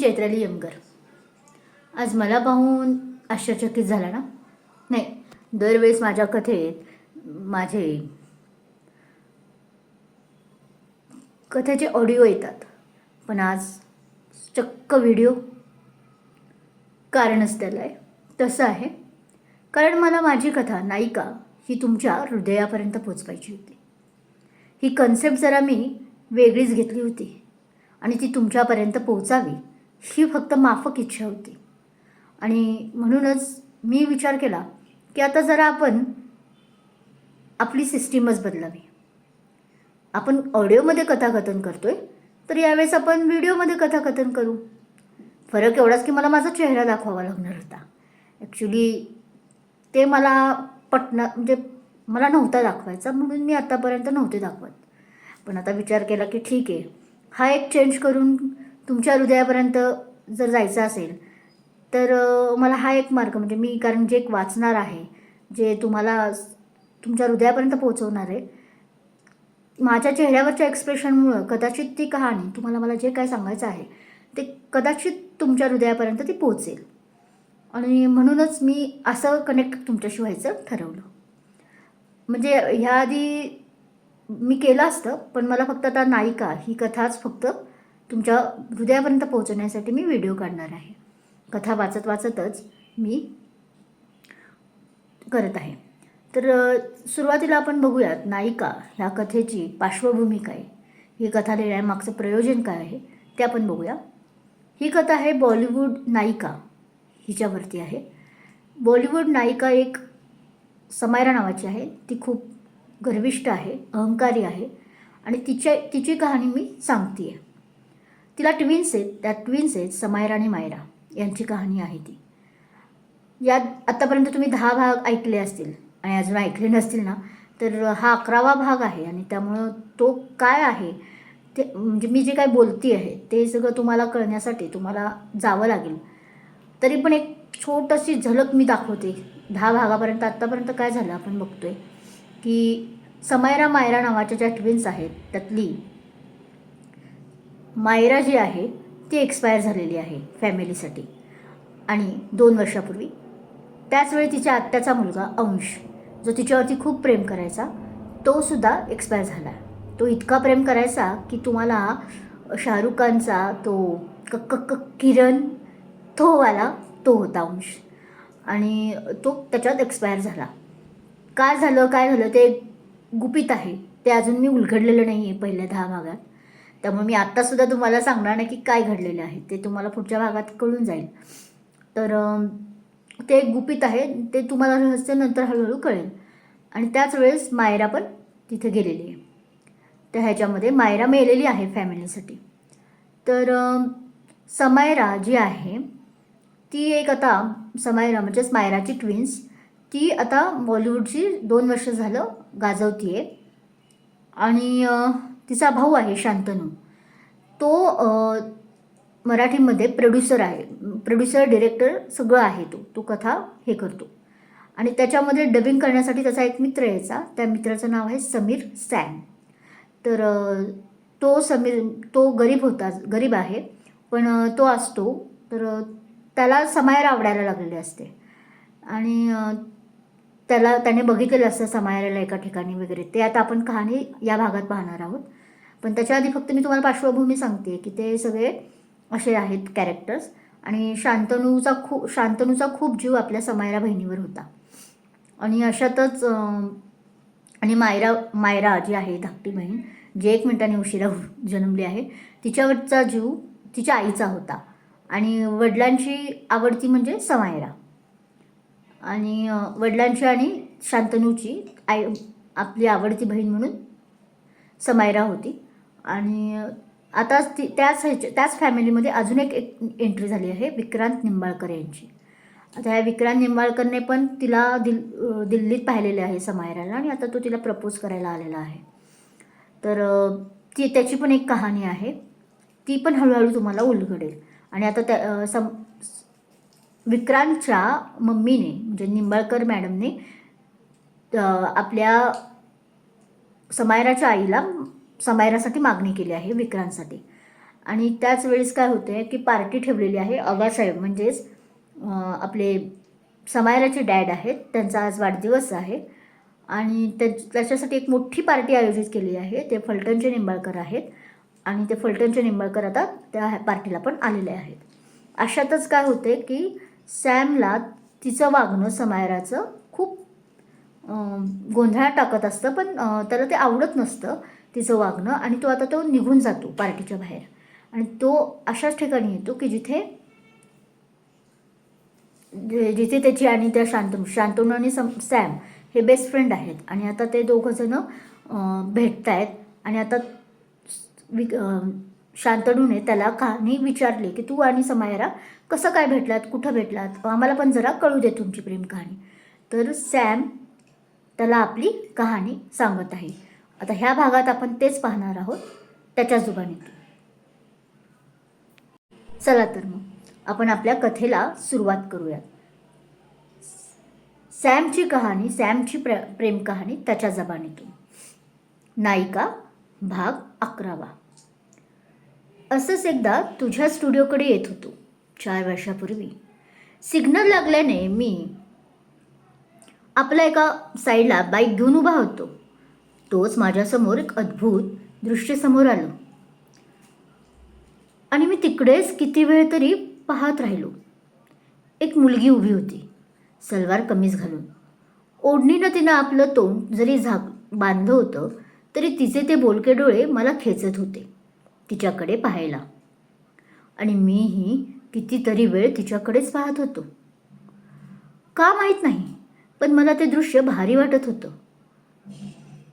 चैत्राली यमगर आज मला पाहून आश्चर्यचकित झाला ना? नाही दरवेळेस माझ्या कथेत माझे कथेचे ऑडिओ येतात. पण आज चक्क व्हिडिओ कारणच त्याला आहे. तसं आहे. कारण मला माझी कथा नायिका ही तुमच्या हृदयापर्यंत पोचवायची होती. ही कन्सेप्ट जरा मी वेगळीच घेतली होती. आणि ती तुमच्यापर्यंत पोहोचावी ही फक्त माफक इच्छा होती. आणि म्हणूनच मी विचार केला की आता जरा आपण आपली सिस्टीमच बदलावी. आपण ऑडिओमध्ये कथाकथन करतो आहे तर यावेळेस आपण व्हिडिओमध्ये कथाकथन करू. फरक एवढाच की मला माझा चेहरा दाखवावा लागणार होता. ॲक्च्युली ते मला पटना म्हणजे मला नव्हता दाखवायचा म्हणून मी आत्तापर्यंत नव्हते दाखवत. पण आता विचार केला की ठीक आहे. हा एक चेंज करून तुमच्या हृदयापर्यंत जर जायचं असेल तर मला हा एक मार्ग म्हणजे मी कारण जे एक वाचणार आहे जे तुम्हाला तुमच्या हृदयापर्यंत पोहोचवणार आहे माझ्या चेहऱ्यावरच्या एक्सप्रेशनमुळं कदाचित ती कहाणी तुम्हाला मला जे काय सांगायचं आहे ते कदाचित तुमच्या हृदयापर्यंत ती पोहोचेल. आणि म्हणूनच मी असं कनेक्ट तुमच्याशी व्हायचं ठरवलं. म्हणजे ह्याआधी मी केलं असतं पण मला फक्त आता नायिका ही कथाच फक्त तुमच्या हृदयापर्यंत पोहोचवण्यासाठी मी व्हिडिओ काढणार आहे. कथा वाचत वाचतच मी करत आहे. तर सुरुवातीला आपण बघूयात नायिका ह्या कथेची पार्श्वभूमी काय ही कथा लिहिण्यामागचं प्रयोजन काय आहे ते आपण बघूया. ही कथा आहे बॉलिवूड नायिका. हिच्यावरती आहे. बॉलिवूड नायिका एक समायरा नावाची आहे. ती खूप गर्विष्ठ आहे अहंकारी आहे. आणि तिच्या तिची कहाणी मी सांगते आहे तिला ट्विन्स आहेत. त्या ट्विन्स आहेत समायरा आणि मायरा. यांची कहाणी आहे ती. यात आत्तापर्यंत तुम्ही दहा भाग ऐकले असतील आणि अजून ऐकले नसतील ना तर हा अकरावा भाग आहे आणि त्यामुळं तो काय आहे ते म्हणजे मी जे काय बोलती आहे ते सगळं तुम्हाला कळण्यासाठी तुम्हाला जावं लागेल. तरी पण एक छोटंशी झलक मी दाखवते. दहा भागापर्यंत आत्तापर्यंत काय झालं आपण बघतोय की समायरा मायरा नावाच्या ज्या ट्विन्स आहेत त्यातली मायरा जी आहे ती एक्सपायर झालेली आहे फॅमिलीसाठी आणि दोन वर्षापूर्वी त्याचवेळी तिच्या आत्याचा मुलगा अंश जो तिच्यावरती खूप प्रेम करायचा तो सुद्धा एक्सपायर झाला. तो इतका प्रेम करायचा की तुम्हाला शाहरुख खानचा तो कक्क क किरण थोवाला तो होता अंश. आणि तो त्याच्यात एक्सपायर झाला. काय झालं काय झालं ते गुपित आहे. ते अजून मी उलगडलेलं नाही आहे पहिल्या दहा भागात. त्यामुळे मी आत्तासुद्धा तुम्हाला सांगणार नाही की काय घडलेलं आहे. ते तुम्हाला पुढच्या भागात कळून जाईल. तर ते एक गुपित आहे. ते तुम्हाला रहस्य नंतर हळूहळू कळेल. आणि त्याच वेळेस मायरा पण तिथे गेलेली आहे. तर ह्याच्यामध्ये मायरा मेलेली आहे फॅमिलीसाठी. तर समायरा जी आहे ती एक आता समायरा म्हणजेच मायराची ट्विन्स ती आता बॉलिवूडची दोन वर्ष झालं गाजवती आहे आणि तिचा भाऊ आहे शांतनू. तो मराठीमध्ये प्रोड्युसर आहे. प्रोड्युसर डिरेक्टर सगळं आहे तो. तो कथा हे करतो. आणि त्याच्यामध्ये डबिंग करण्यासाठी त्याचा एक मित्र यायचा. त्या मित्राचं नाव आहे समीर सॅम. तर तो समीर तो गरीब होता गरीब आहे. पण तो असतो. तर त्याला समायर आवडायला लागलेली असते. आणि त्याला त्याने बघितलेलं असतं समायराला एका ठिकाणी वगैरे. ते आता आपण कहाणी या भागात पाहणार आहोत. पण त्याच्या आधी फक्त मी तुम्हाला पार्श्वभूमी सांगते की ते सगळे असे आहेत कॅरेक्टर्स आणि शांतनूचा खूप शांतनूचा खूप जीव आपल्या समायरा बहिणीवर होता. आणि अशातच आणि मायरा मायरा जी आहे धाकटी बहीण जी एक मिनिटाने उशिरा जन्मली आहे तिच्यावरचा जीव तिच्या आईचा होता. आणि वडिलांची आवडती म्हणजे समायरा. आणि वडिलांची आणि शांतनूची आई आपली आवडती बहीण म्हणून समायरा होती. आणि आता ती त्याच ह्याच्या त्याच फॅमिलीमध्ये अजून एक एक एंट्री झाली आहे विक्रांत निंबाळकर यांची. आता ह्या विक्रांत निंबाळकरने पण तिला दिल दिल्लीत पाहिलेले आहे समायराला आणि आता तो तिला प्रपोज करायला आलेला आहे. तर ती त्याची पण एक कहाणी आहे. ती पण हळूहळू तुम्हाला उलगडेल. आणि आता त्या सम विक्रांतच्या मम्मीने म्हणजे निंबाळकर मॅडमने आपल्या समायराच्या आईला समायरासाठी मागणी केली आहे विक्रांतसाठी. आणि त्याच वेळेस काय होते की पार्टी ठेवलेली आहे आबासाहेब. म्हणजेच आपले समायराचे डॅड आहेत. त्यांचा आज वाढदिवस आहे. आणि त्या त्याच्यासाठी एक मोठी पार्टी आयोजित केली आहे. ते फलटणचे निंबाळकर आहेत. आणि ते फलटणचे निंबाळकर आता त्या पार्टीला पण आलेले आहेत. अशातच काय होते की सॅमला तिचं वागणं समायराचं खूप गोंधळात टाकत असतं. पण त्याला ते आवडत नसतं. तिचं वागणं आणि तो आता तो निघून जातो पार्टीच्या बाहेर. आणि तो अशाच ठिकाणी येतो की जिथे जे- जिथे त्याची आणि त्या शांतनू शांतनू आणि सम सॅम हे बेस्ट फ्रेंड आहेत. आणि आता ते दोघंजणं भेटत आहेत आणि आता वि शांतनूने त्याला कहाणी विचारली की तू आणि समायरा कसं काय भेटलात? कुठं भेटलात? आम्हाला पण जरा कळू दे तुमची प्रेम कहाणी. तर सॅम त्याला आपली कहाणी सांगत आहे. आता ह्या भागात आपण तेच पाहणार आहोत त्याच्या जुगाने चला तर मग आपण आपल्या कथेला सुरुवात करूयात. सॅमची कहाणी सॅमची प्र प्रेम कहाणी त्याच्या जबानीतून. नायिका भाग अकरावा. असंच एकदा तुझ्या स्टुडिओकडे येत होतो चार वर्षापूर्वी. सिग्नल लागल्याने मी आपल्या एका साईडला बाईक घेऊन उभा होतो. तोच माझ्यासमोर एक अद्भुत दृश्य समोर आलं. आणि मी तिकडेच किती वेळ तरी पाहत राहिलो. एक मुलगी उभी होती सलवार कमीज घालून. ओढणीनं तिनं आपलं तोंड जरी झाक बांधलं होतं तरी तिचे ते बोलके डोळे मला खेचत होते तिच्याकडे पाहायला. आणि मीही कितीतरी वेळ तिच्याकडेच पाहत होतो. का माहीत नाही पण मला ते दृश्य भारी वाटत होतं.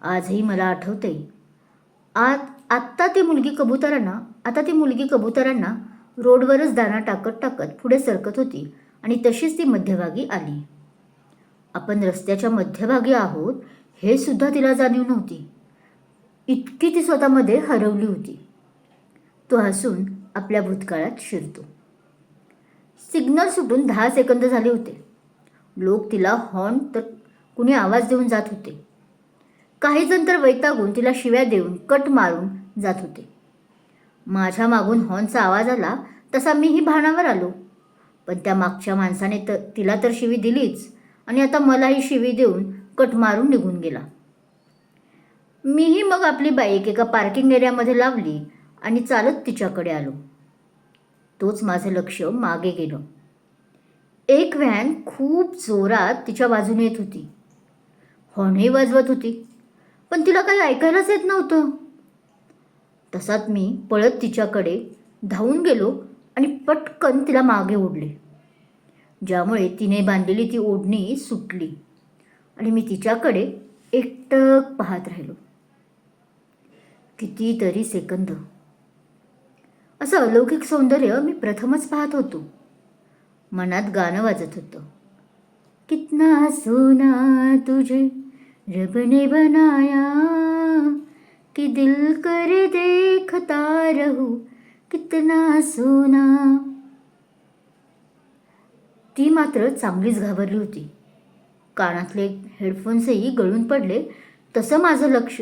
आजही मला आठवते आत आत्ता ती मुलगी कबुतरांना आता ती मुलगी कबुतरांना रोडवरच दाणा टाकत टाकत पुढे सरकत होती आणि तशीच ती मध्यभागी आली. आपण रस्त्याच्या मध्यभागी आहोत हे सुद्धा तिला जाणीव नव्हती. इतकी ती स्वतःमध्ये हरवली होती. तो हसून आपल्या भूतकाळात शिरतो. सिग्नल सुटून दहा सेकंद झाले होते. लोक तिला हॉर्न तर कुणी आवाज देऊन जात होते. काही जण तर वैतागून तिला शिव्या देऊन कट मारून जात होते. माझ्या मागून हॉर्नचा आवाज आला तसा मीही भानावर आलो. पण त्या मागच्या माणसाने तर तिला तर शिवी दिलीच आणि आता मलाही शिवी देऊन कट मारून निघून गेला. मीही मग आपली बाईक एका पार्किंग एरियामध्ये लावली आणि चालत तिच्याकडे आलो. तोच माझं लक्ष मागे गेलं. एक व्हॅन खूप जोरात तिच्या बाजूने येत होती. हॉर्नही वाजवत होती. पण तिला काही ऐकायलाच येत नव्हतं. तसाच मी पळत तिच्याकडे धावून गेलो आणि पटकन तिला मागे ओढले. ज्यामुळे तिने बांधलेली ती ओढणी सुटली आणि मी तिच्याकडे एकटक पाहत राहिलो. कितीतरी सेकंद. असं अलौकिक सौंदर्य मी प्रथमच पाहत होतो. मनात गाणं वाजत होतं. कितना सोना तुझे रब ने बनाया कि दिल कर देखता रहू कितना सोना। ती मात्र चांगलीच घाबरली होती. कानातले हेडफोन्सही गळून पडले. तसं माझं लक्ष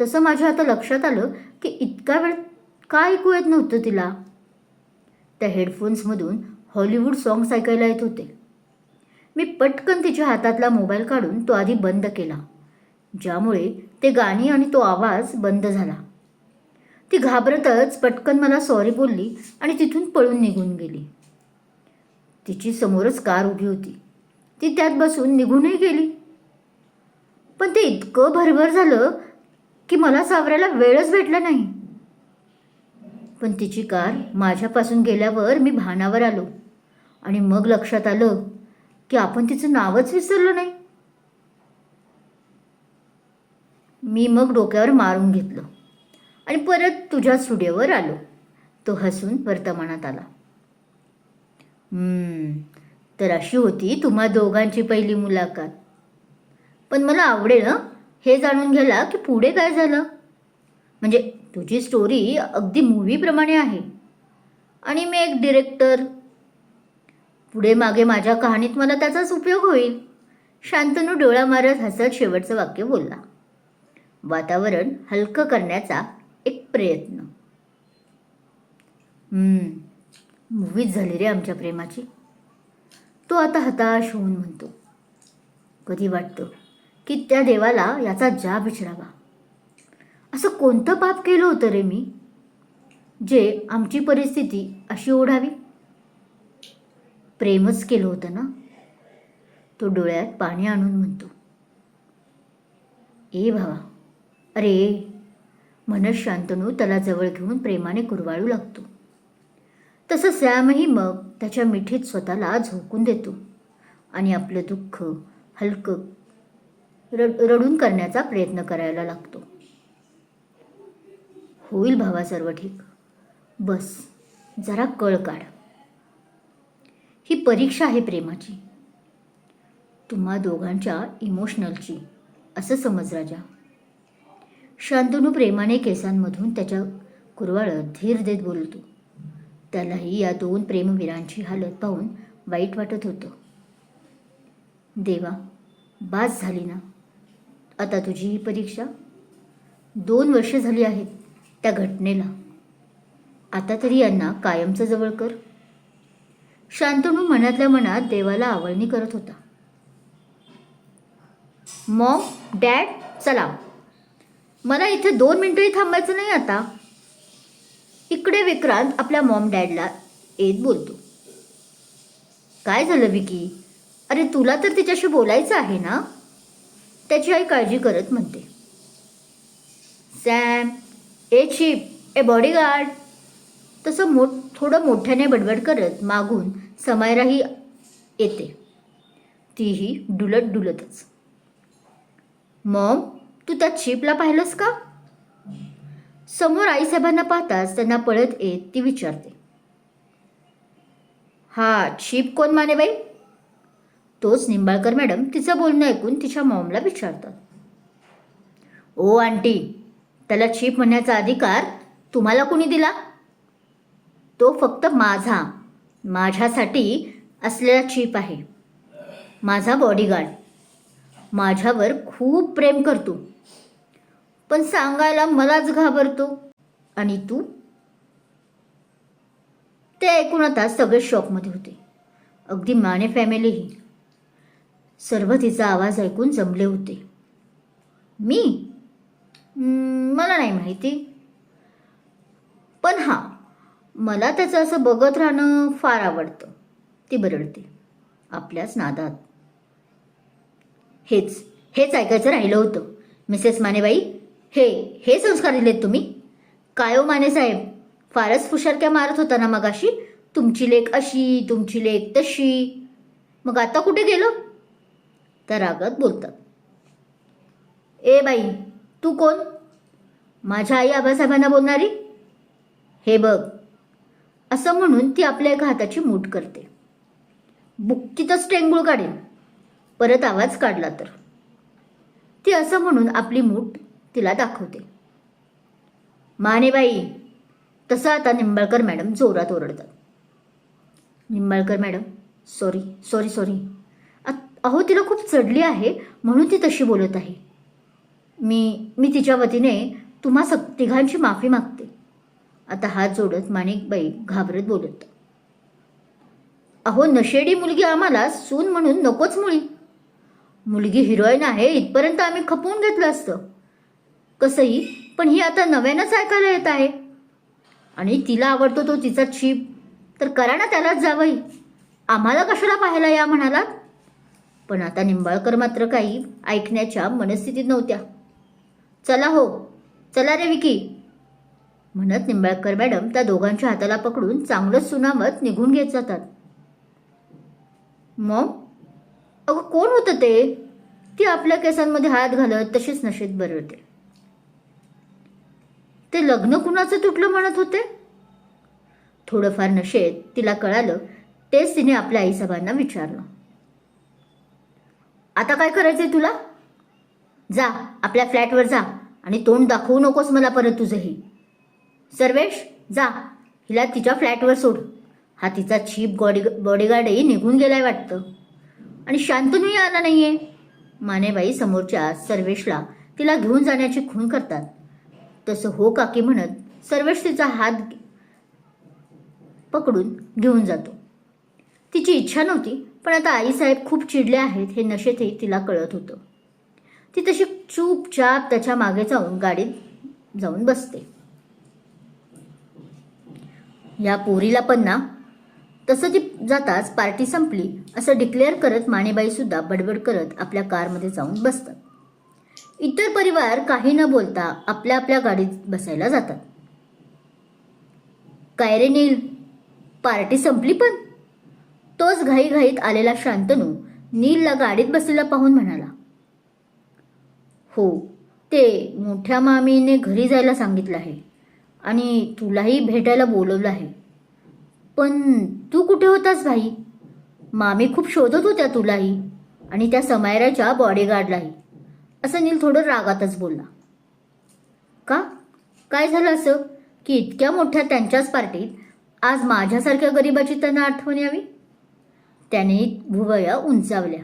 तसं माझ्या आता लक्षात आलं की इतका वेळ का ऐकू येत नव्हतं तिला. त्या हेडफोन्समधून हॉलिवूड सॉंग्स ऐकायला येत होते. मी पटकन तिच्या हातातला मोबाईल काढून तो आधी बंद केला. ज्यामुळे ते गाणी आणि तो आवाज बंद झाला. ती घाबरतच पटकन मला सॉरी बोलली आणि तिथून पळून निघून गेली. तिची समोरच कार उभी होती. ती त्यात बसून निघूनही गेली. पण ते इतकं भरभर झालं की मला सावरायला वेळच भेटला नाही. पण तिची कार माझ्यापासून गेल्यावर मी भानावर आलो आणि मग लक्षात आलं की आपण तिचं नावच विसरलो नाही. मी मग डोक्यावर मारून घेतलं आणि परत तुझ्या स्टुडिओवर आलो. तो हसून वर्तमानात आला. तर अशी होती तुम्हा दोघांची पहिली मुलाखत. पण मला आवडेल हे? जाणून घ्यायला की पुढे काय झालं? म्हणजे तुझी स्टोरी अगदी मूवीप्रमाणे आहे. आणि मी एक डिरेक्टर पुढे मागे माझ्या कहाणीत मला त्याचाच उपयोग होईल. शांतनू डोळा मारत हसत शेवटचं वाक्य बोलला. वातावरण हलकं करण्याचा एक प्रयत्न. मूवीच झाली रे आमच्या प्रेमाची. तो आता हताश होऊन म्हणतो. कधी वाटतं की त्या देवाला याचा जाब विचारावा? असं कोणतं पाप केलं होतं रे मी? जे आमची परिस्थिती अशी ओढावी? प्रेमच केलं होतं ना? तो डोळ्यात पाणी आणून म्हणतो ए भावा अरे म्हणत शांतनू त्याला जवळ घेऊन प्रेमाने कुरवाळू लागतो. तसं सॅमही मग त्याच्या मिठीत स्वतःला झोकून देतो आणि आपलं दुःख हलकं रड रडून करण्याचा प्रयत्न करायला लागतो. होईल भावा सर्व ठीक. बस जरा कळ काढ. ही परीक्षा आहे प्रेमाची. तुम्हा दोघांच्या इमोशनलची असं समज राजा. शांतनू प्रेमाने केसांमधून त्याच्या कुरवाळत धीर देत बोलतो. त्यालाही या दोन प्रेमवीरांची हालत पाहून वाईट वाटत होतं. देवा बास झाली ना. आता तुझी ही परीक्षा? दोन वर्ष झाली आहेत त्या घटनेला. आता तरी यांना कायमचं जवळ कर. शांतनू मनातल्या मनात देवाला आवळणी करत होता. मॉम डॅड चला. मला इथे दोन मिनिटंही थांबायचं नाही आता. इकडे विक्रांत आपल्या मॉम डॅडला येत बोलतो. काय झालं विकी? अरे तुला तर तिच्याशी बोलायचं आहे ना? त्याची आई काळजी करत म्हणते. सॅम ए चिप ए बॉडीगार्ड. तसं मोठ थोडं मोठ्याने बडबड करत मागून समायराही येते. तीही डुलत डुलतच. मॉम तू त्या चिपला पाहिलंस का? समोर आईसाहेबांना पाहताच त्यांना पळत येत ती विचारते. हा चिप कोण माने बाई तोच निंबाळकर मॅडम तिचं बोलणं ऐकून तिच्या मॉमला विचारतात. ओ आंटी त्याला चिप म्हणण्याचा अधिकार तुम्हाला कुणी दिला? तो फक्त माझा. माझ्यासाठी असलेला चीप आहे. माझा बॉडीगार्ड माझ्यावर खूप प्रेम करतो. पण सांगायला मलाच घाबरतो. आणि तू? ते ऐकून आता सगळे शॉकमध्ये होते. अगदी माने फॅमिलीही सर्व तिचा आवाज ऐकून जमले होते. मी? मला नाही माहिती. पण हां मला त्याचं असं बघत राहणं फार आवडतं. ती बरडते. आपल्याच नादात. हेच हेच ऐकायचं राहिलं होतं. मिसेस मानेबाई हे हे संस्कार दिलेत तुम्ही? काय माने साहेब फारच फुशारक्या मारत होता ना मगाशी? तुमची लेख अशी तुमची लेख तशी. मग आता कुठे गेलो? तर रागत बोलतात. ए बाई तू कोण? माझ्या आई आबासाहेबांना बोलणारी? हे बघ असं म्हणून ती आपल्या एका हाताची मूठ करते. बुक्कीतच टेंगूळ काढेल. परत आवाज काढला तर. ती असं म्हणून आपली मूठ तिला दाखवते. मानेबाई तसं आता निंबाळकर मॅडम जोरात ओरडतात. Nimbalkar madam sorry sorry sorry. अहो तिला खूप चढली आहे म्हणून ती तशी बोलत आहे. मी मी तिच्या वतीने तुम्हा सग तिघांची माफी मागते. आता हात जोडत माणिकबाई घाबरत बोलत. अहो नशेडी मुलगी आम्हाला सून म्हणून नकोच मुळी. मुलगी हिरोईन आहे इथपर्यंत आम्ही खपवून घेतलं असतं. कसंही पण ही आता नव्यानंच ऐकायला येत आहे. आणि तिला आवडतो तो तिचा चीप. तर करा ना त्यालाच जावई. आम्हाला कशाला पाहायला या म्हणालात? पण आता निंबाळकर मात्र काही ऐकण्याच्या मनस्थितीत नव्हत्या. चला हो. चला रे विकी. म्हणत निंबाळकर मॅडम त्या दोघांच्या हाताला पकडून चांगलंच सुनावत निघून घेत जातात. मग? अगं कोण होतं ते? ती आपल्या केसांमध्ये हात घालत तशीच नशेत बरळते ते लग्न कुणाचं तुटलं म्हणत होते? थोडंफार नशेत तिला कळालं तेच तिने आपल्या आईसाहेबांना विचारलं. आता काय करायचंय तुला? जा आपल्या फ्लॅटवर जा आणि तोंड दाखवू नकोस मला परत तुझंही. सर्वेश जा. हिला तिच्या फ्लॅटवर सोड. हा तिचा चीप बॉडी बॉडीगार्डही निघून गेलाय वाटतं. आणि शांतनूही आला नाहीये. मानेबाई समोरच्या सर्वेशला तिला घेऊन जाण्याची खून करतात. तसं हो काकी म्हणत सर्वेश तिचा हात पकडून घेऊन जातो. तिची इच्छा नव्हती पण आता आईसाहेब खूप चिडले आहेत हे नशेतही तिला कळत होतं. ती तशी चूपचाप त्याच्यामागे जाऊन गाडीत जाऊन बसते. या पोरीला पण ना. तसं ती जाताच पार्टी संपली असं डिक्लेअर करत माणेबाई सुद्धा बडबड करत आपल्या कारमध्ये जाऊन बसतात. इतर परिवार काही न बोलता आपल्या आपल्या गाडीत बसायला जातात. काय रे नील? पार्टी संपली पण? तोच घाईघाईत आलेला शांतनू नीलला गाडीत बसलेला पाहून म्हणाला हो ते मोठ्या मामीने घरी जायला सांगितलं आहे. आणि तुलाही भेटायला बोलवलं आहे. पण तू कुठे होतास भाई? मामी खूप शोधत होत्या तुलाही आणि त्या समायराच्या बॉडीगार्डलाही असं नील थोडं रागातच बोलला. का? काय झालं असं? की इतक्या मोठ्या त्यांच्याच पार्टीत आज माझ्यासारख्या गरिबाची त्यांना आठवण यावी? त्याने भुवया उंचावल्या.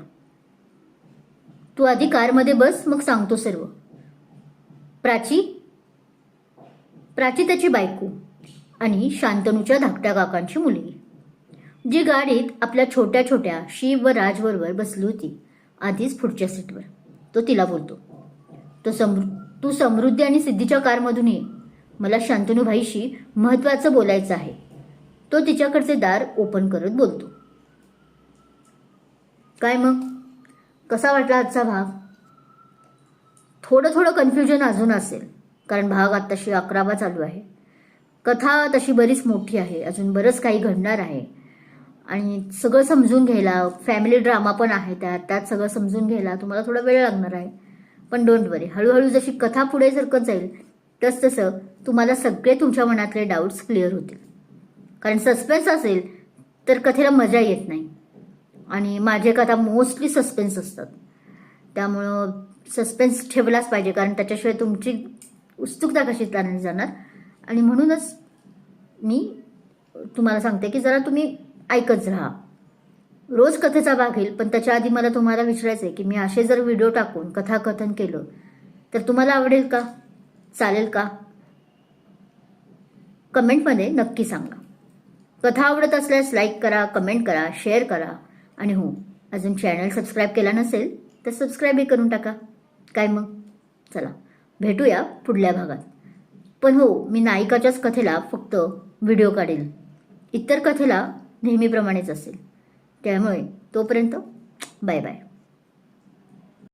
तू आधी कारमध्ये बस मग सांगतो सर्व. प्राची प्राची त्याची बायको आणि शांतनूच्या धाकट्या काकांची मुलगी. जी गाडीत आपल्या छोट्या छोट्या शिव व राजबरोबर बसली होती आधीच पुढच्या सीटवर. तो तिला बोलतो तो समृ तू समृद्धी आणि सिद्धीच्या कारमधून ये. मला शांतनूभाईशी महत्त्वाचं बोलायचं आहे. तो तिच्याकडचे दार ओपन करत बोलतो काय मग? कसा वाटला आजचा भाग? थोडं थोडं कन्फ्युजन अजून असेल. कारण भाग आत्ताशी अकरावा चालू आहे. कथा तशी बरीच मोठी आहे. अजून बरंच काही घडणार आहे. आणि सगळं समजून घ्यायला फॅमिली ड्रामा पण आहे त्यात. त्यात सगळं समजून घ्यायला तुम्हाला थोडा वेळ लागणार आहे. पण डोंट वरी हळूहळू जशी कथा पुढे सरकत जाईल तस तसं तुम्हाला सगळे तुमच्या मनातले डाऊट्स क्लिअर होतील. कारण सस्पेन्स असेल तर कथेला मजा येत नाही. आणि माझे कथा मोस्टली सस्पेन्स असतात. त्यामुळं सस्पेन्स ठेवलाच पाहिजे. कारण त्याच्याशिवाय तुमची उत्सुकता कशी नाही जाणार? आणि म्हणूनच मी तुम्हाला सांगते की जरा तुम्ही ऐकत राहा. रोज कथेचा भाग येईल पण त्याच्या आधी मला तुम्हाला विचारायचं आहे की मी असे जर व्हिडिओ टाकून कथाकथन केलं तर तुम्हाला आवडेल का? चालेल का? कमेंटमध्ये नक्की सांगा. कथा आवडत असल्यास लाईक करा कमेंट करा शेअर करा. आणि हो अजून चॅनल सबस्क्राईब केला नसेल तर सबस्क्राईबही करून टाका. काय मग? चला. भेटूया पुढल्या भागात. पण हो मी नायिकाच्याच कथेला फक्त व्हिडिओ काढेल. इतर कथेला नेहमीप्रमाणेच असेल. त्यामुळे तोपर्यंत बाय बाय.